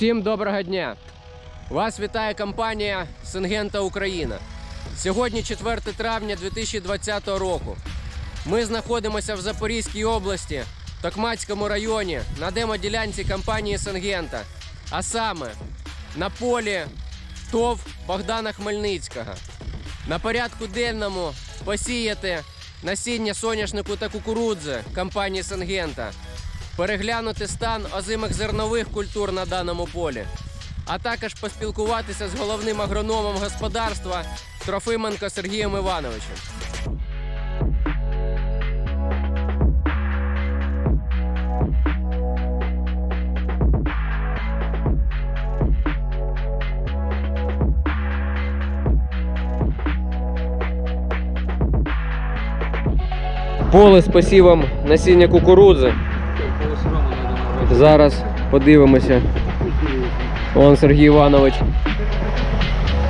Всім доброго дня! Вас вітає компанія Сингента Україна. Сьогодні 4 травня 2020 року. Ми знаходимося в Запорізькій області, Токмацькому районі на демоділянці компанії Сингента. А саме на полі ТОВ Богдана Хмельницького. На порядку денному посіяти насіння соняшнику та кукурудзи компанії Сингента переглянути стан озимих зернових культур на даному полі, а також поспілкуватися з головним агрономом господарства Трофименко Сергієм Івановичем. Поле з посівом насіння кукурудзи. Зараз подивимося. Вон Сергій Іванович.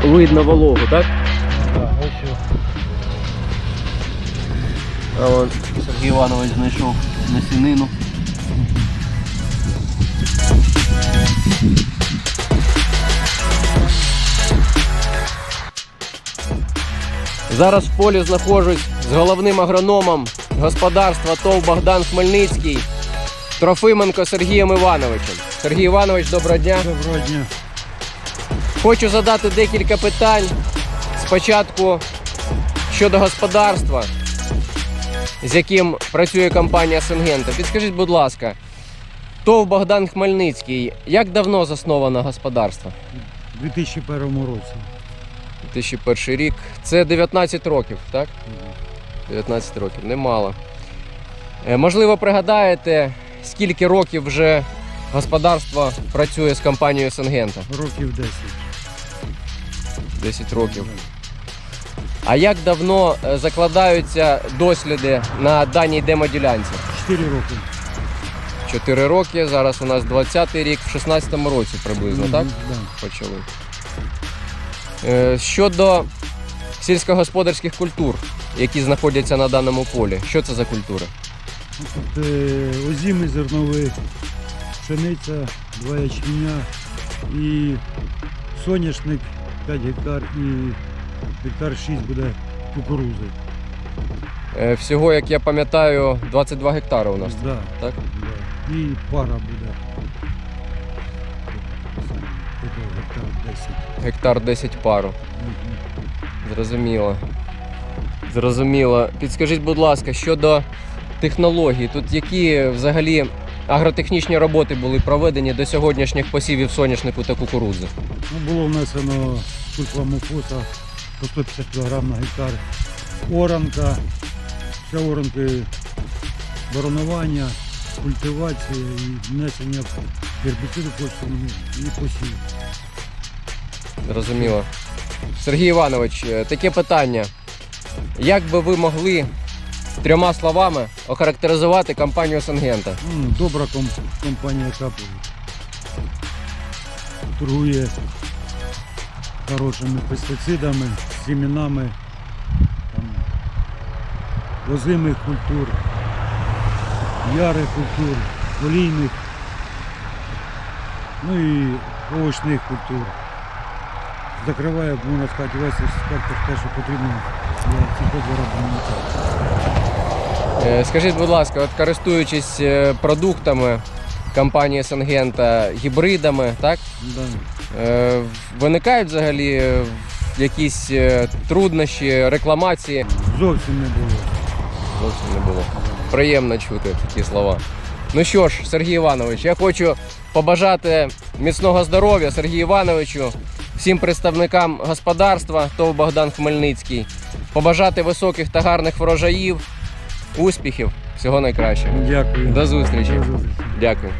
Видно вологу, так? А вон Сергій Іванович знайшов насінину. Зараз в полі знаходжусь з головним агрономом господарства ТОВ Богдан Хмельницький Трофименко Сергієм Івановичем. Сергій Іванович, доброго дня. Доброго дня. Хочу задати декілька питань. Спочатку щодо господарства, з яким працює компанія Сингента. Підскажіть, будь ласка, ТОВ Богдан Хмельницький, як давно засновано господарство? У 2001 році. 2001 рік. Це 19 років, так? 19 років, немало. Е, Можливо, пригадаєте, скільки років вже господарство працює з компанією Сингента? Років 10. 10 років. А як давно е, закладаються досліди на даній демоділянці? 4 роки. 4 роки, зараз у нас 20-й рік, в 16-му році приблизно, так? Да. Почали. Е, Щодо сільськогосподарських культур, які знаходяться на даному полі, що це за культури? Тут е, озімий зерновий, пшениця, два ячменя і соняшник 5 гектар і гектар 6 буде кукурузи. Е, Всього, як я пам'ятаю, 22 гектари у нас, Да, так? да. І пара буде. Гектар 10. Гектар 10 пару. Мгм. Зрозуміло. Зрозуміло. Підскажіть, будь ласка, щодо технологій, тут які взагалі агротехнічні роботи були проведені до сьогоднішніх посівів соняшнику та кукурудзи? Ну, було внесено сульфамофоса по 150 кг на гектар. Оранка, ще оранки боронування, культивація і внесення гербіциду і посів. Зрозуміло. Сергій Іванович, е, таке питання. Як би ви могли трьома словами охарактеризувати компанію Сангента? Добра компанія, яка торгує хорошими пестицидами, сімінами, там, озимих культур, ярих культур, олійних, ну і овочних культур. Закриває, можна сказати, весь спектр те, що потрібно для сільхозвиробництва. Е, Скажіть, будь ласка, от користуючись е, продуктами компанії Сангента, гібридами, так? Да. Е, Виникають взагалі е, якісь е, труднощі, рекламації? Зовсім не було. Зовсім не було. Приємно чути такі слова. Ну що ж, Сергій Іванович, я хочу побажати міцного здоров'я Сергію Івановичу, всім представникам господарства ТОВ Богдан Хмельницький, побажати високих та гарних врожаїв, успіхів, всього найкращого. Дякую. До зустрічі. До зустрічі. Дякую.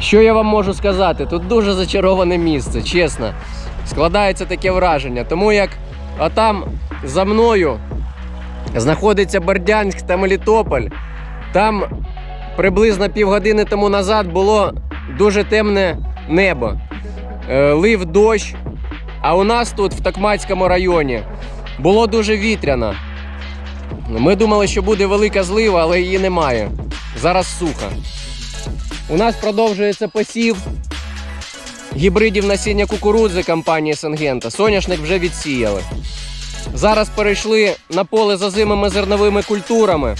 Що я вам можу сказати? Тут дуже зачароване місце, чесно. Складається таке враження. Тому як отам за мною знаходиться Бердянськ та Мелітополь, там приблизно півгодини тому назад було дуже темне небо. Е, Лив дощ. А у нас тут, в Токмацькому районі, було дуже вітряно. Ми думали, що буде велика злива, але її немає. Зараз сухо. У нас продовжується посів. гібридів насіння кукурудзи компанії Сингента. Соняшник вже відсіяли. Зараз перейшли на поле з озимими зерновими культурами.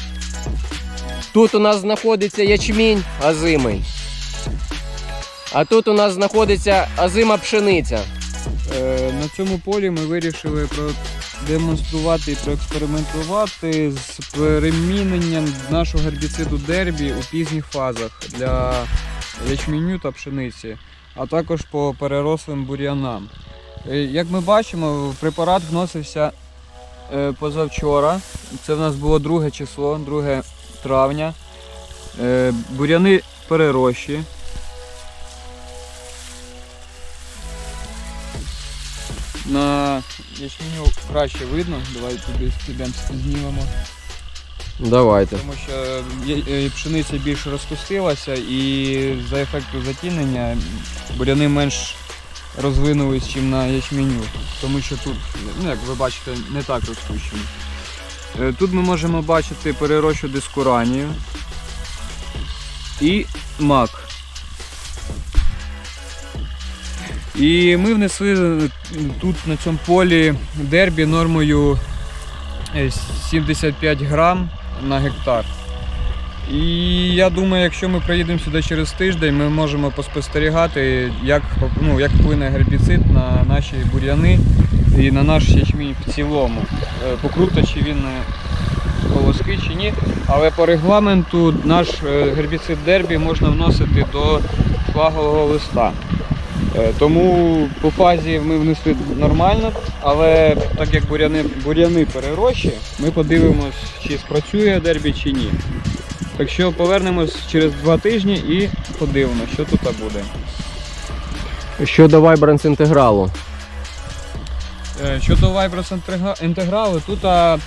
Тут у нас знаходиться ячмінь озимий. А тут у нас знаходиться озима пшениця. Е, На цьому полі ми вирішили продемонструвати і проекспериментувати з переміненням нашого гербіциду дербі у пізніх фазах для ячменю та пшениці, а також по перерослим бур'янам. Е, Як ми бачимо, препарат вносився е, позавчора. Це в нас було друге число, 2 травня. Е, Бур'яни перерощі. На ячменю краще видно. Давай туди підемо знімемо. Давайте. Тому що е, пшениця більше розпустилася і за ефекту затінення буряни менш розвинулись, ніж на ячменю. Тому що тут, ну як ви бачите, не так розпущені. Е, Тут ми можемо бачити перерощу дискуранію і мак. І ми внесли е, тут на цьому полі дербі нормою е, 75 грам на гектар. І я думаю, якщо ми приїдемо сюди через тиждень, ми можемо поспостерігати, як, ну, як вплине гербіцид на наші бур'яни і на наш ячмінь в цілому. Е, Покрута чи він е, колоски чи ні. Але по регламенту наш е, гербіцид дербі можна вносити до флагового листа. Е, Тому по фазі ми внесли нормально, але так як буряни, буряни перерощі, ми подивимось, чи спрацює дербі чи ні. Так що повернемось через два тижні і подивимось, що тут буде. Щодо Vibrance інтегралу. Е, Щодо Vibrance інтегралу, тут а,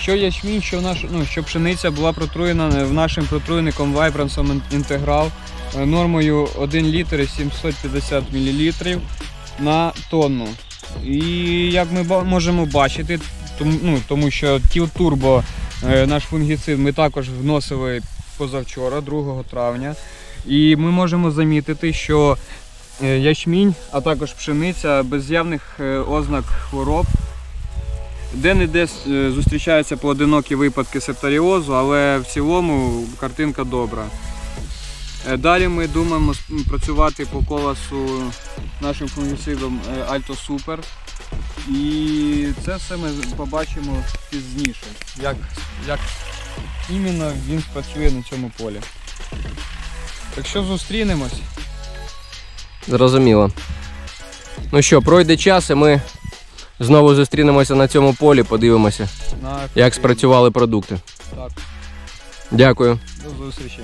що ячмінь, що, наш, ну, що пшениця була протруєна в нашим протруйником Vibrance інтеграл е, нормою 1 літр 750 мл на тонну. І як ми можемо бачити, ну, тому що Тіл Турбо, е, наш фунгіцид, ми також вносили позавчора, 2 травня. І ми можемо замітити, що е, ячмінь, а також пшениця без явних е, ознак хвороб. Де-не-де е, зустрічаються поодинокі випадки септаріозу, але в цілому картинка добра. Е, Далі ми думаємо працювати по колосу нашим фунгіцидом Alto Super. І це все ми побачимо пізніше, як, як іменно він спрацює на цьому полі. Так що зустрінемось. Зрозуміло. Ну що, пройде час, і ми знову зустрінемося на цьому полі, подивимося, на як спрацювали продукти. Так, Дякую. до зустрічі.